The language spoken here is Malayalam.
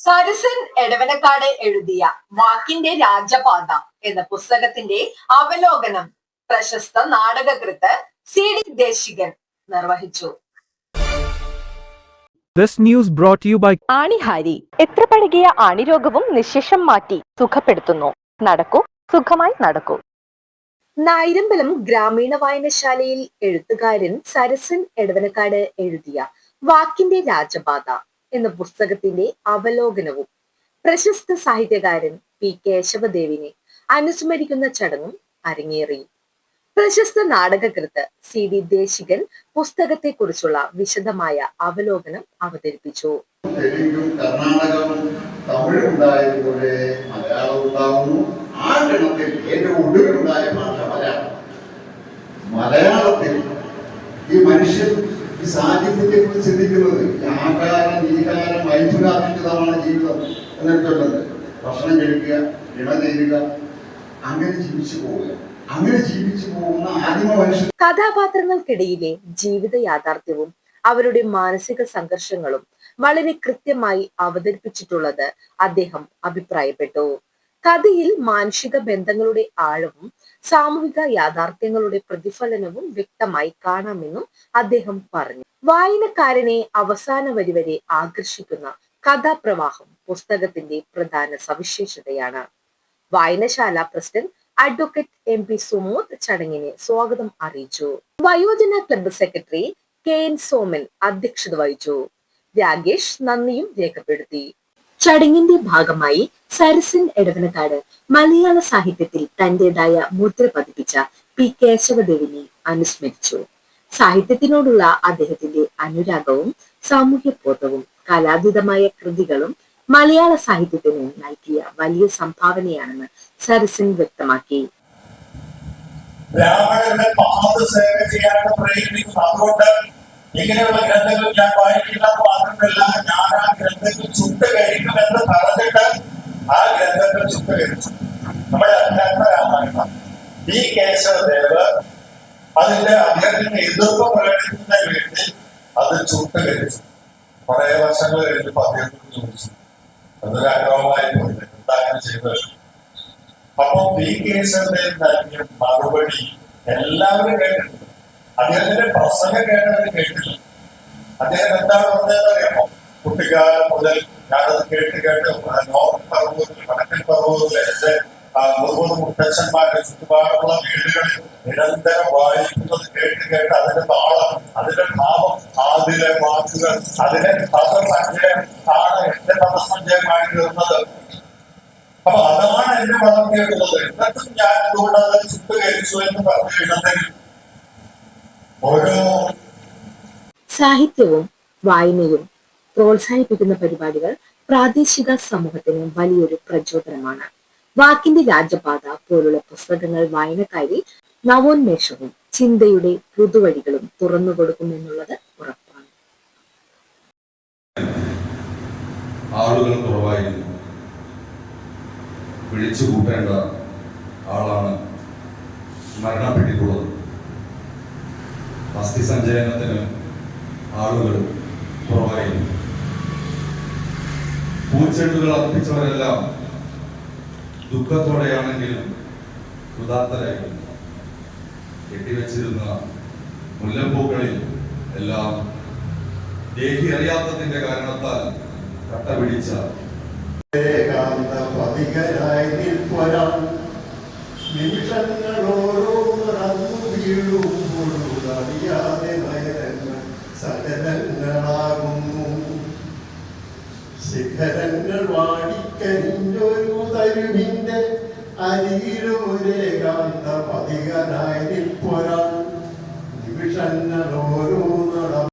സരസൻ എടവനക്കാട് എഴുതിയ വാക്കിന്റെ രാജപാത എന്ന പുസ്തകത്തിന്റെ അവലോകനം പ്രശസ്ത നാടകകൃത്ത് സി ഡി ദേശികൻ നിർവഹിച്ചു. This news brought to you by ആണിഹാരി. എത്ര പഴകിയ ആണിരോഗവും നിശേഷം മാറ്റി സുഖപ്പെടുത്തുന്നു. നടക്കൂ സുഖമായി നടക്കൂ. നായിരമ്പലം ഗ്രാമീണ വായനശാലയിൽ എഴുത്തുകാരൻ സരസൻ എടവനക്കാട് എഴുതിയ വാക്കിന്റെ രാജപാത എന്ന പുസ്തകത്തിന്റെ അവലോകനവും പ്രശസ്ത സാഹിത്യകാരൻ പി കേശവദേവിനെ അനുസ്മരിക്കുന്ന ചടങ്ങും അരങ്ങേറി. പ്രശസ്ത നാടകകൃത്ത് സി വി ദേശികൻ പുസ്തകത്തെക്കുറിച്ചുള്ള വിശദമായ അവലോകനം അവതരിപ്പിച്ചു. തെലുങ്കും കർണാടകവും തമിഴും ഉണ്ടായതുപോലെ മലയാളം ഉണ്ടാകുന്നു ആ ഗണത്തിൽ ഐശ്വരാധിഷ്ഠിതമാണ് ജീവിതം എന്നിട്ടുള്ളത് ഭക്ഷണം കഴിക്കുക ഇണ നേരുക അങ്ങനെ ജീവിച്ചു പോവുക. അങ്ങനെ ജീവിച്ചു പോകുന്ന ആദിമ മനുഷ്യൻ കഥാപാത്രങ്ങൾക്കിടയിലെ ജീവിത യാഥാർത്ഥ്യവും അവരുടെ മാനസിക സംഘർഷങ്ങളും വളരെ കൃത്യമായി അവതരിപ്പിച്ചിട്ടുള്ളത് അദ്ദേഹം അഭിപ്രായപ്പെട്ടു. കഥയിൽ മാനുഷിക ബന്ധങ്ങളുടെ ആഴവും സാമൂഹിക യാഥാർത്ഥ്യങ്ങളുടെ പ്രതിഫലനവും വ്യക്തമായി കാണാമെന്നും അദ്ദേഹം പറഞ്ഞു. വായനക്കാരനെ അവസാന വരി വരെ ആകർഷിക്കുന്ന കഥാപ്രവാഹം പുസ്തകത്തിന്റെ പ്രധാന സവിശേഷതയാണ്. വായനശാല president advocate M P Sumod ചടങ്ങിനെ സ്വാഗതം അറിയിച്ചു. വയോജന club secretary K N Soman അധ്യക്ഷത വഹിച്ചു. രാഗേഷ് നന്ദിയും രേഖപ്പെടുത്തി. ചടങ്ങിന്റെ ഭാഗമായി സരസൻ എടവനക്കാട് മലയാള സാഹിത്യത്തിൽ തന്റേതായ മുദ്ര പതിപ്പിച്ച പി കേശവദേവിനെ അനുസ്മരിച്ചു. സാഹിത്യത്തിനോടുള്ള അദ്ദേഹത്തിന്റെ അനുരാഗവും സാമൂഹ്യബോധവും കലാതീതമായ കൃതികളും മലയാള സാഹിത്യത്തിന് നൽകിയ വലിയ സംഭാവനയാണെന്ന് സരസൻ വ്യക്തമാക്കി. ബ്രാഹ്മണരുടെ പാദസേവ ചെയ്യാനാണ് പ്രേരിപ്പിക്കുന്നത് അതുകൊണ്ട് ഇങ്ങനെയുള്ള ഗ്രന്ഥങ്ങൾ ഞാൻ വായിക്കില്ല മാത്രമല്ല ഞാൻ ആ ഗ്രന്ഥങ്ങൾ ചുട്ട് കഴിക്കുമെന്ന് പറഞ്ഞിട്ട് ആ ഗ്രന്ഥങ്ങൾ ചുട്ട് കഴിച്ചു. നമ്മുടെ അധ്യാത്മ രാമായണം. ഈ കേശവദേവ് അതിന്റെ അദ്ദേഹത്തിന്റെ എതിർപ്പ് പ്രകടിപ്പിക്കുന്ന വേണ്ടി അത് ചുട്ട് കഴിച്ചു. കുറെ വർഷങ്ങൾ കഴിഞ്ഞപ്പോൾ അദ്ദേഹത്തിന് ചോദിച്ചു. അതൊരു അനുഭവമായി പോയി. എന്താ അങ്ങനെ ചെയ്തത് അപ്പൊ പി കേശവന്റെ നൽകിയ മറുപടി എല്ലാവരും കേട്ടിട്ടുണ്ട്. അദ്ദേഹത്തിന്റെ പ്രസംഗം കേട്ടവർ കേട്ടില്ല. അദ്ദേഹം എന്താണ് പറഞ്ഞതെന്ന് അറിയാമോ? കുട്ടിക്കാലം മുതൽ ഞാനത് കേട്ട് കേട്ട് നോർത്ത് പർവതത്തിൽ വടക്കൻ പർവതത്തിൽ എന്റെ മുഴുവൻ മുത്തച്ഛന്മാരുടെ ചുറ്റുപാടുള്ള വീടുകളിൽ നിരന്തരം വായിക്കുന്നത് കേട്ട് കേട്ട് അതിന്റെ താളം അതിന്റെ ഭാവം അതിലെ വാക്കുകൾ അതിനെ പദസഞ്ചയം അപ്പൊ അതാണ് എന്നെ വളർത്തിയിട്ടുള്ളത് എന്നിട്ടും ഞാൻ എന്തുകൊണ്ട് അത് ചുട്ടുകരിച്ചു എന്ന് പറഞ്ഞു കഴിഞ്ഞിട്ടുണ്ടെങ്കിൽ ഓരോ സാഹിത്യവും വായനയും പ്രോത്സാഹിപ്പിക്കുന്ന പരിപാടികൾ പ്രാദേശിക സമൂഹത്തിന് വലിയൊരു പ്രചോദനമാണ്. വാക്കിന്റെ രാജപാത പോലുള്ള പുസ്തകങ്ങൾ വായനക്കാരിൽ നവോന്മേഷവും ചിന്തയുടെ പുതുവഴികളും തുറന്നു കൊടുക്കുമെന്നുള്ളത് ആളുകൾ കുറവായിരുന്നു. വിളിച്ചു കൂട്ടേണ്ട ആളാണ് മരണപ്പെട്ടിട്ടുള്ളത്. അസ്ഥി സഞ്ചയനത്തിന് ആളുകൾ കുറവായിരുന്നു. പൂച്ചെണ്ടുകൾ അർപ്പിച്ചവരെല്ലാം ദുഃഖത്തോടെയാണെങ്കിലും ഉദാത്തരായിരുന്നു. കെട്ടിവെച്ചിരുന്ന മുല്ലപ്പൂക്കളിൽ എല്ലാം ദേഹി അറിയാത്തതിന്റെ കാരണത്താൽ കട്ട പിടിച്ച ഏകാന്ത പതികരായി നിൽപ്പൊരാൾ നിമിഷങ്ങളോരോ നടന്നു വീഴുമ്പോഴും അറിയാതെ നയനങ്ങൾ സകലങ്ങളാകുന്നു. ശിഖരങ്ങൾ വാടിക്കരിഞ്ഞൊരു തരുവിന്റെ അരിയിലൊരേകാന്ത പതികനായി നിൽപ്പൊരാൾ നട